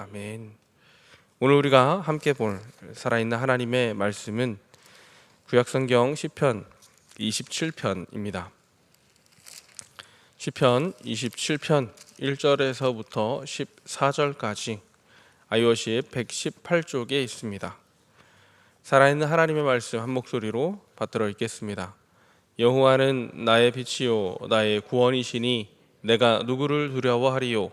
아멘. 오늘 우리가 함께 볼 살아있는 하나님의 말씀은 구약성경 시편 27편입니다. 시편 27편 1절에서부터 14절까지 아이오시 118쪽에 있습니다. 살아있는 하나님의 말씀 한 목소리로 받들어 읽겠습니다. 여호와는 나의 빛이요 나의 구원이시니 내가 누구를 두려워하리요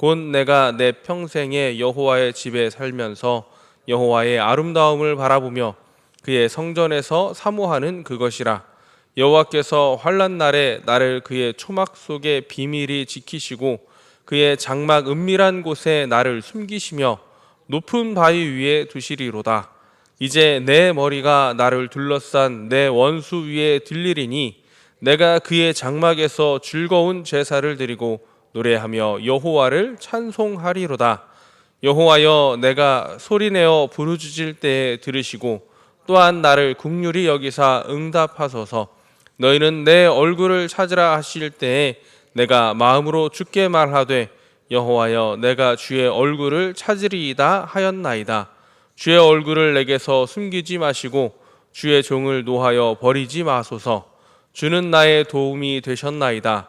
곧 내가 내 평생에 여호와의 집에 살면서 여호와의 아름다움을 바라보며 그의 성전에서 사모하는 그것이라. 여호와께서 환란 날에 나를 그의 초막 속에 비밀히 지키시고 그의 장막 은밀한 곳에 나를 숨기시며 높은 바위 위에 두시리로다. 이제 내 머리가 나를 둘러싼 내 원수 위에 들리리니 내가 그의 장막에서 즐거운 제사를 드리고 노래하며 여호와를 찬송하리로다. 여호와여 내가 소리내어 부르짖을 때에 들으시고 또한 나를 국률이 여기사 응답하소서. 너희는 내 얼굴을 찾으라 하실 때에 내가 마음으로 주께 말하되 여호와여 내가 주의 얼굴을 찾으리이다 하였나이다. 주의 얼굴을 내게서 숨기지 마시고 주의 종을 노하여 버리지 마소서. 주는 나의 도움이 되셨나이다.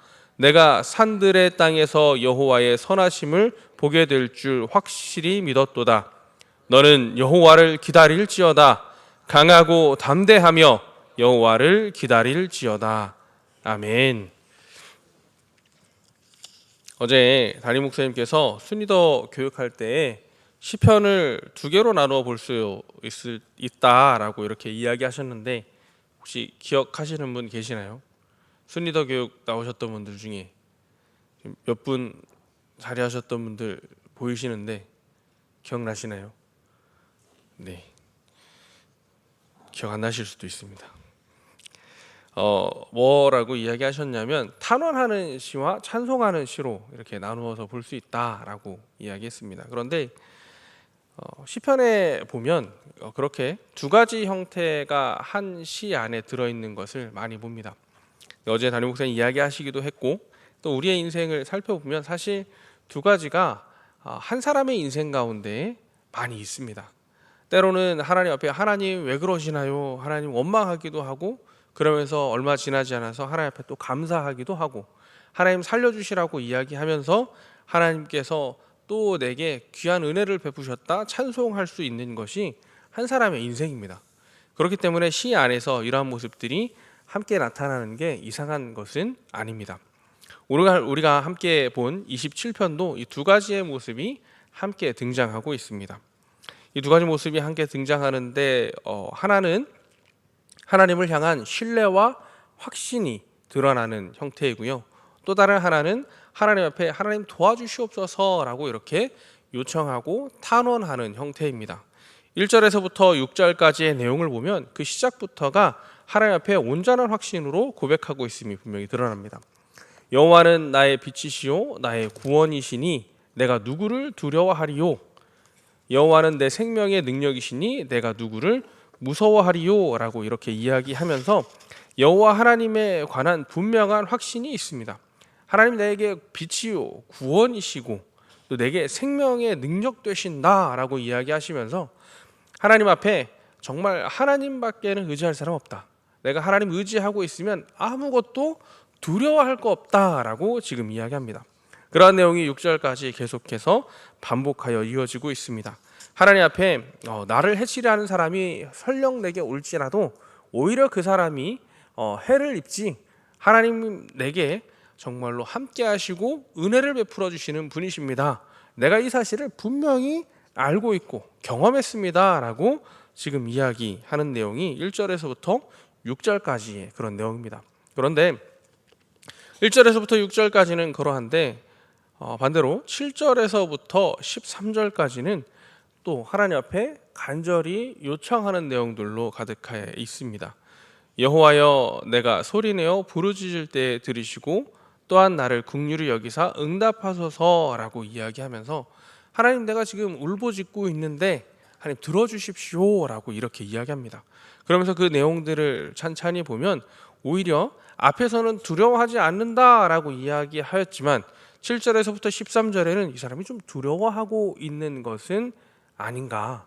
내가 산들의 땅에서 여호와의 선하심을 보게 될 줄 확실히 믿었도다. 너는 여호와를 기다릴지어다. 강하고 담대하며 여호와를 기다릴지어다. 아멘. 어제 담임 목사님께서 순위더 교육할 때 시편을 두 개로 나누어 볼 수 있다라고 이렇게 이야기하셨는데 혹시 기억하시는 분 계시나요? 순리더 교육 나오셨던 분들 중에 몇 분 자리하셨던 분들 보이시는데 기억나시나요? 네. 기억 안 나실 수도 있습니다. 어, 뭐라고 이야기하셨냐면 탄원하는 시와 찬송하는 시로 이렇게 나누어서 볼 수 있다라고 이야기했습니다. 그런데 어, 시편에 보면 어, 그렇게 두 가지 형태가 한 시 안에 들어 있는 것을 많이 봅니다. 어제 담임 목사님 이야기하시기도 했고 또 우리의 인생을 살펴보면 사실 두 가지가 어, 한 사람의 인생 가운데 많이 있습니다. 때로는 하나님 앞에 하나님 왜 그러시나요? 하나님 원망하기도 하고 그러면서 얼마 지나지 않아서 하나님 앞에 또 감사하기도 하고 하나님 살려주시라고 이야기하면서 하나님께서 또 내게 귀한 은혜를 베푸셨다 찬송할 수 있는 것이 한 사람의 인생입니다. 그렇기 때문에 시 안에서 이러한 모습들이 함께 나타나는 게 이상한 것은 아닙니다. 우리가 우리가 함께 본 27편도 이 두 가지의 모습이 함께 등장하고 있습니다. 이 두 가지 모습이 함께 등장하는데 어, 하나는 하나님을 향한 신뢰와 확신이 드러나는 형태이고요. 또 다른 하나는 하나님 앞에 하나님 도와주시옵소서라고 이렇게 요청하고 탄원하는 형태입니다. 1절에서부터 6절까지의 내용을 보면 그 시작부터가 하나님 앞에 온전한 확신으로 고백하고 있음이 분명히 드러납니다. 여호와는 나의 빛이시요 나의 구원이시니 내가 누구를 두려워하리요 여호와는 내 생명의 능력이시니 내가 누구를 무서워하리요라고 이렇게 이야기하면서 여호와 하나님에 관한 분명한 확신이 있습니다. 하나님 내게 빛이요 구원이시고 또 내게 생명의 능력 되신다라고 이야기하시면서 하나님 앞에 정말 하나님밖에는 의지할 사람 없다. 내가 하나님 의지하고 있으면 아무것도 두려워할 거 없다라고 지금 이야기합니다. 그러한 내용이 6절까지 계속해서 반복하여 이어지고 있습니다. 하나님 앞에 어, 나를 해치려 하는 사람이 설령 내게 올지라도 오히려 그 사람이 어, 해를 입지 하나님 내게 정말로 함께 하시고 은혜를 베풀어 주시는 분이십니다. 내가 이 사실을 분명히 알고 있고 경험했습니다라고 지금 이야기하는 내용이 1절에서부터 6절까지의 그런 내용입니다. 그런데 1절에서부터 6절까지는 그러한데 어, 반대로 7절에서부터 13절까지는 또 하나님 앞에 간절히 요청하는 내용들로 가득해 있습니다. 여호와여 내가 소리내어 부르짖을 때 들으시고 또한 나를 국률이 여기사 응답하소서라고 이야기하면서 하나님 내가 지금 울부짖고 있는데 하나님 들어주십시오라고 이렇게 이야기합니다. 그러면서 그 내용들을 찬찬히 보면 오히려 앞에서는 두려워하지 않는다라고 이야기하였지만 7절에서부터 13절에는 이 사람이 좀 두려워하고 있는 것은 아닌가,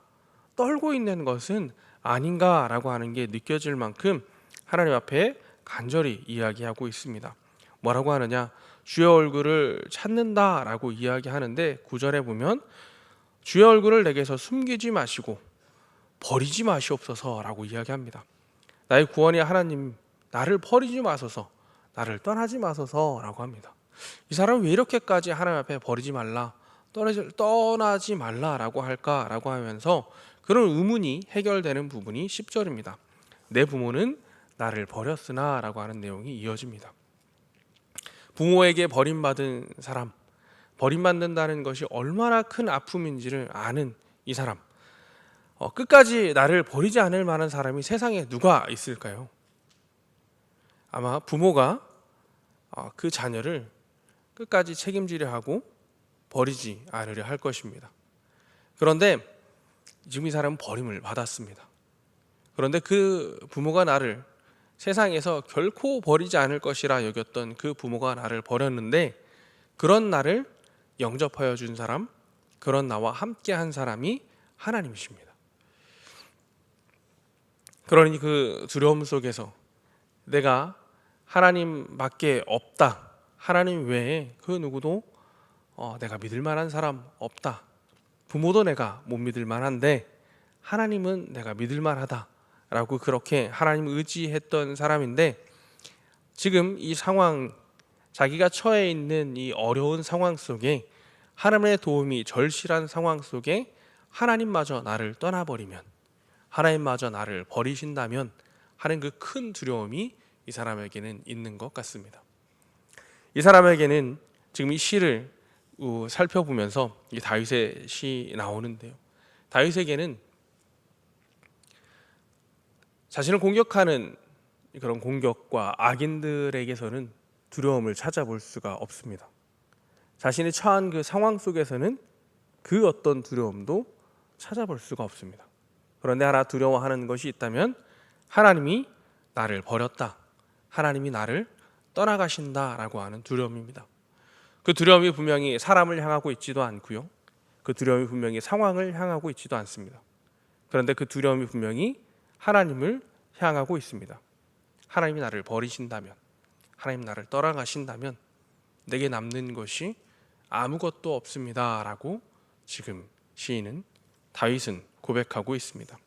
떨고 있는 것은 아닌가라고 하는 게 느껴질 만큼 하나님 앞에 간절히 이야기하고 있습니다. 뭐라고 하느냐? 주의 얼굴을 찾는다라고 이야기하는데 구절에 보면 주의 얼굴을 내게서 숨기지 마시고 버리지 마시옵소서라고 이야기합니다. 나의 구원이 하나님 나를 버리지 마소서, 나를 떠나지 마소서라고 합니다. 이 사람은 왜 이렇게까지 하나님 앞에 버리지 말라, 떠나지 말라라고 할까라고 하면서 그런 의문이 해결되는 부분이 10절입니다. 내 부모는 나를 버렸으나라고 하는 내용이 이어집니다. 부모에게 버림받은 사람, 버림받는다는 것이 얼마나 큰 아픔인지를 아는 이 사람, 어, 끝까지 나를 버리지 않을 만한 사람이 세상에 누가 있을까요? 아마 부모가 어, 그 자녀를 끝까지 책임지려 하고 버리지 않으려 할 것입니다. 그런데 지금 이 사람은 버림을 받았습니다. 그런데 그 부모가 나를 세상에서 결코 버리지 않을 것이라 여겼던 그 부모가 나를 버렸는데 그런 나를 영접하여 준 사람, 그런 나와 함께 한 사람이 하나님이십니다. 그러니 그 두려움 속에서 내가 하나님밖에 없다. 하나님 외에 그 누구도 어, 내가 믿을 만한 사람 없다. 부모도 내가 못 믿을 만한데 하나님은 내가 믿을 만하다. 라고 그렇게 하나님 의지했던 사람인데 지금 이 상황 자기가 처해 있는 이 어려운 상황 속에 하나님의 도움이 절실한 상황 속에 하나님마저 나를 떠나버리면 하나님마저 나를 버리신다면 하는 그 큰 두려움이 이 사람에게는 있는 것 같습니다. 이 사람에게는 지금 이 시를 어, 살펴보면서 이 다윗의 시 나오는데요. 다윗에게는 자신을 공격하는 그런 공격과 악인들에게서는 두려움을 찾아볼 수가 없습니다. 자신이 처한 그 상황 속에서는 그 어떤 두려움도 찾아볼 수가 없습니다. 그런데 하나 두려워하는 것이 있다면 하나님이 나를 버렸다. 하나님이 나를 떠나가신다라고 하는 두려움입니다. 그 두려움이 분명히 사람을 향하고 있지도 않고요. 그 두려움이 분명히 상황을 향하고 있지도 않습니다. 그런데 그 두려움이 분명히 하나님을 향하고 있습니다. 하나님이 나를 버리신다면, 하나님 나를 떠나가신다면 내게 남는 것이 아무것도 없습니다라고 지금 시인은 다윗은 고백하고 있습니다.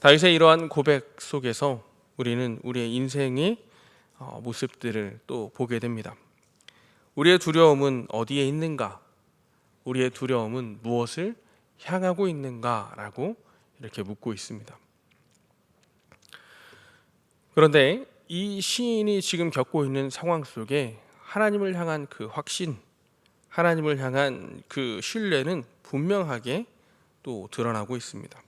다윗의 이러한 고백 속에서 우리는 우리의 인생의 어, 모습들을 또 보게 됩니다. 우리의 두려움은 어디에 있는가? 우리의 두려움은 무엇을 향하고 있는가라고 이렇게 묻고 있습니다. 그런데 이 시인이 지금 겪고 있는 상황 속에 하나님을 향한 그 확신, 하나님을 향한 그 신뢰는 분명하게 또 드러나고 있습니다.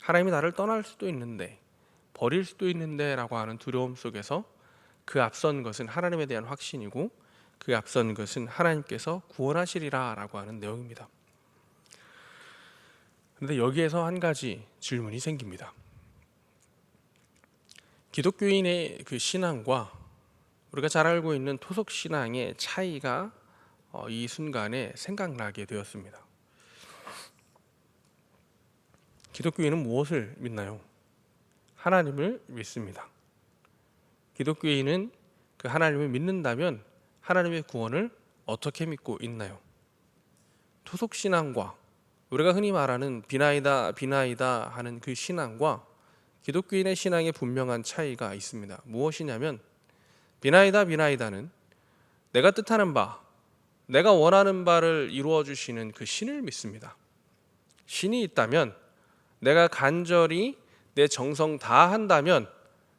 하나님이 나를 떠날 수도 있는데, 버릴 수도 있는데라고 하는 두려움 속에서 그 앞선 것은 하나님에 대한 확신이고 그 앞선 것은 하나님께서 구원하시리라라고 하는 내용입니다. 그런데 여기에서 한 가지 질문이 생깁니다. 기독교인의 그 신앙과 우리가 잘 알고 있는 토속 신앙의 차이가 어, 이 순간에 생각나게 되었습니다. 기독교인은 무엇을 믿나요? 하나님을 믿습니다. 기독교인은 그 하나님을 믿는다면 하나님의 구원을 어떻게 믿고 있나요? 토속 신앙과 우리가 흔히 말하는 비나이다 비나이다 하는 그 신앙과 기독교인의 신앙에 분명한 차이가 있습니다. 무엇이냐면 비나이다 비나이다는 내가 뜻하는 바, 내가 원하는 바를 이루어 주시는 그 신을 믿습니다. 신이 있다면 내가 간절히 내 정성 다 한다면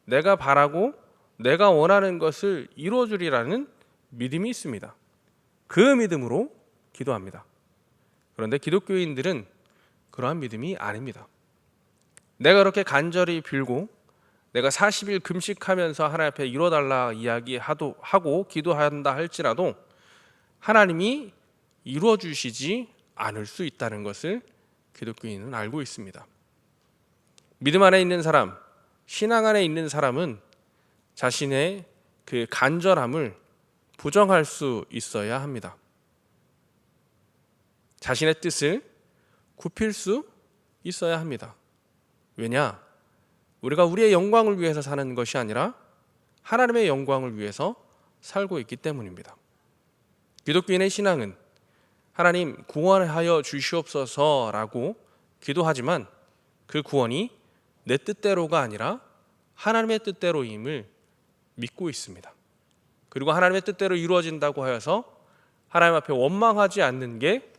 내가 바라고 내가 원하는 것을 이루어 주리라는 믿음이 있습니다. 그 믿음으로 기도합니다. 그런데 기독교인들은 그러한 믿음이 아닙니다. 내가 그렇게 간절히 빌고 내가 40일 금식하면서 하나님 앞에 이뤄달라 이야기하도 하고 기도한다 할지라도 하나님이 이루어 주시지 않을 수 있다는 것을 기독교인은 알고 있습니다. 믿음 안에 있는 사람, 신앙 안에 있는 사람은 자신의 그 간절함을 부정할 수 있어야 합니다. 자신의 뜻을 굽힐 수 있어야 합니다. 왜냐? 우리가 우리의 영광을 위해서 사는 것이 아니라 하나님의 영광을 위해서 살고 있기 때문입니다. 기독교인의 신앙은 하나님 구원하여 주시옵소서라고 기도하지만 그 구원이 내 뜻대로가 아니라 하나님의 뜻대로임을 믿고 있습니다. 그리고 하나님의 뜻대로 이루어진다고 하여서 하나님 앞에 원망하지 않는 게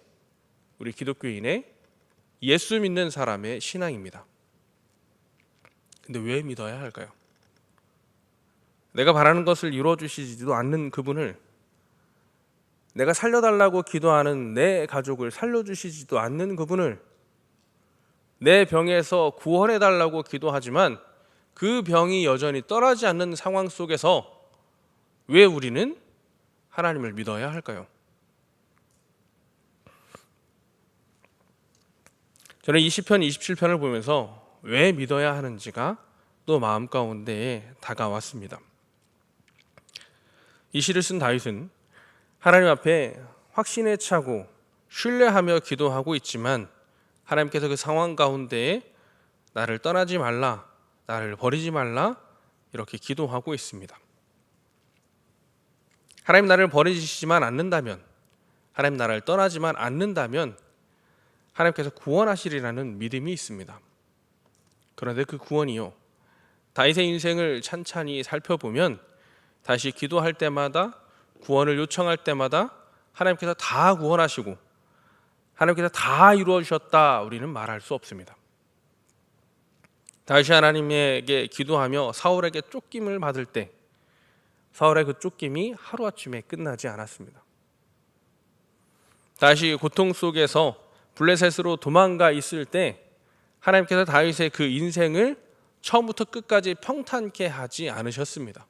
우리 기독교인의 예수 믿는 사람의 신앙입니다. 근데 왜 믿어야 할까요? 내가 바라는 것을 이루어 주시지도 않는 그분을 내가 살려달라고 기도하는 내 가족을 살려주시지도 않는 그분을 내 병에서 구원해 달라고 기도하지만 그 병이 여전히 떠나지 않는 상황 속에서 왜 우리는 하나님을 믿어야 할까요? 저는 20편, 27편을 보면서 왜 믿어야 하는지가 또 마음 가운데에 다가왔습니다. 이 시를 쓴 다윗은 하나님 앞에 확신에 차고 신뢰하며 기도하고 있지만 하나님께서 그 상황 가운데에 나를 떠나지 말라, 나를 버리지 말라 이렇게 기도하고 있습니다. 하나님 나를 버리시지만 않는다면, 하나님 나를 떠나지만 않는다면 하나님께서 구원하시리라는 믿음이 있습니다. 그런데 그 구원이요. 다윗의 인생을 찬찬히 살펴보면 다시 기도할 때마다 구원을 요청할 때마다 하나님께서 다 구원하시고 하나님께서 다 이루어 주셨다 우리는 말할 수 없습니다. 다시 하나님에게 기도하며 사울에게 쫓김을 받을 때 사울의 그 쫓김이 하루아침에 끝나지 않았습니다. 다시 고통 속에서 블레셋으로 도망가 있을 때 하나님께서 다윗의 그 인생을 처음부터 끝까지 평탄케 하지 않으셨습니다.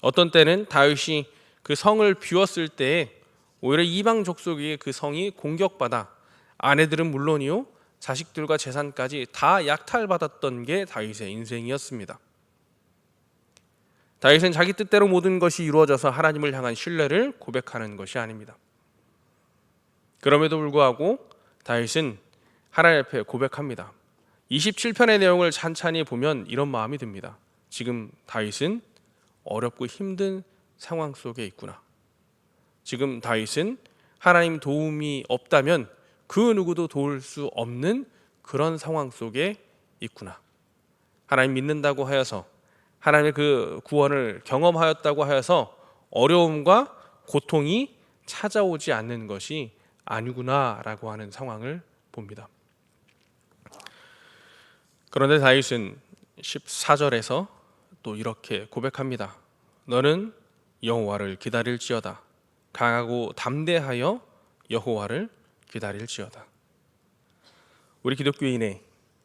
어떤 때는 다윗이 그 성을 비웠을 때 오히려 이방 족속의 그 성이 공격받아 아내들은 물론이요 자식들과 재산까지 다 약탈받았던 게 다윗의 인생이었습니다. 다윗은 자기 뜻대로 모든 것이 이루어져서 하나님을 향한 신뢰를 고백하는 것이 아닙니다. 그럼에도 불구하고 다윗은 하나님 앞에 고백합니다. 27편의 내용을 찬찬히 보면 이런 마음이 듭니다. 지금 다윗은 어렵고 힘든 상황 속에 있구나. 지금 다윗은 하나님 도움이 없다면 그 누구도 도울 수 없는 그런 상황 속에 있구나. 하나님 믿는다고 하여서 하나님의 그 구원을 경험하였다고 하여서 어려움과 고통이 찾아오지 않는 것이 아니구나라고 하는 상황을 봅니다. 그런데 다윗은 14절에서 또 이렇게 고백합니다. 너는 여호와를 기다릴지어다. 강하고 담대하여 여호와를 기다릴지어다. 우리 기독교인의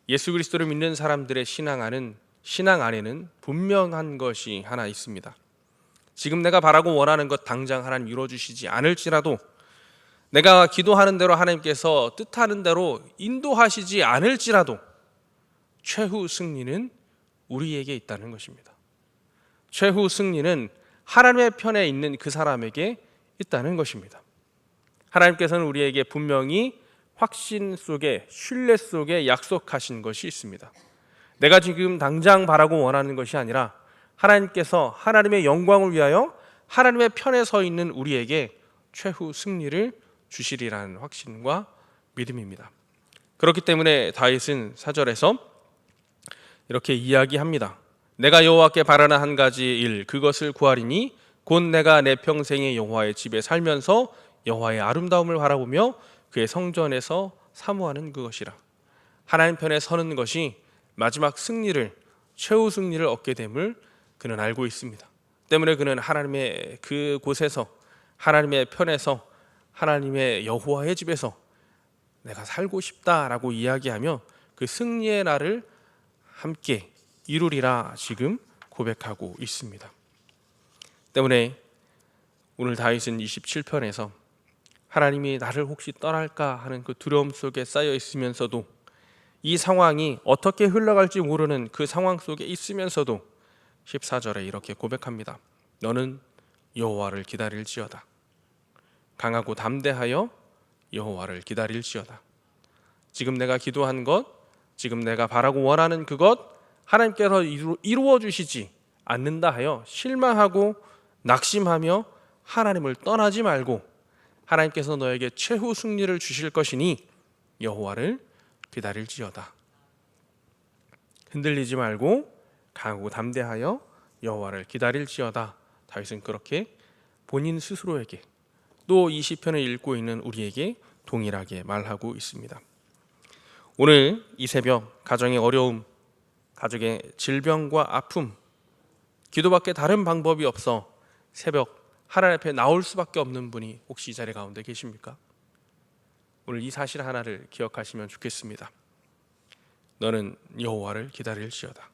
예수 그리스도를 믿는 사람들의 신앙 안은 신앙 안에는 분명한 것이 하나 있습니다. 지금 내가 바라고 원하는 것 당장 하나님 이루어 주시지 않을지라도 내가 기도하는 대로 하나님께서 뜻하는 대로 인도하시지 않을지라도 최후 승리는 우리에게 있다는 것입니다. 최후 승리는 하나님의 편에 있는 그 사람에게 있다는 것입니다. 하나님께서는 우리에게 분명히 확신 속에 신뢰 속에 약속하신 것이 있습니다. 내가 지금 당장 바라고 원하는 것이 아니라 하나님께서 하나님의 영광을 위하여 하나님의 편에 서 있는 우리에게 최후 승리를 주시리라는 확신과 믿음입니다. 그렇기 때문에 다윗은 사절에서 이렇게 이야기합니다. 내가 여호와께 바라는 한 가지 일 그것을 구하리니 곧 내가 내 평생에 여호와의 집에 살면서 여호와의 아름다움을 바라보며 그의 성전에서 사모하는 그것이라. 하나님 편에 서는 것이 마지막 승리를 최후 승리를 얻게 됨을 그는 알고 있습니다. 때문에 그는 하나님의 그 곳에서 하나님의 편에서 하나님의 여호와의 집에서 내가 살고 싶다라고 이야기하며 그 승리의 날을 함께 이루리라 지금 고백하고 있습니다. 때문에 오늘 다윗은 27편에서 하나님이 나를 혹시 떠날까 하는 그 두려움 속에 쌓여 있으면서도 이 상황이 어떻게 흘러갈지 모르는 그 상황 속에 있으면서도 14절에 이렇게 고백합니다. 너는 여호와를 기다릴지어다. 강하고 담대하여 여호와를 기다릴지어다. 지금 내가 기도한 것, 지금 내가 바라고 원하는 그것 하나님께서 이루, 이루어 주시지 않는다 하여 실망하고 낙심하며 하나님을 떠나지 말고 하나님께서 너에게 최후 승리를 주실 것이니 여호와를 기다릴지어다. 흔들리지 말고 강하고 담대하여 여호와를 기다릴지어다. 다윗은 그렇게 본인 스스로에게 또 이 시편을 읽고 있는 우리에게 동일하게 말하고 있습니다. 오늘 이 새벽 가정의 어려움, 가족의 질병과 아픔, 기도밖에 다른 방법이 없어 새벽 하나님 앞에 나올 수밖에 없는 분이 혹시 이 자리 가운데 계십니까? 오늘 이 사실 하나를 기억하시면 좋겠습니다. 너는 여호와를 기다릴지어다.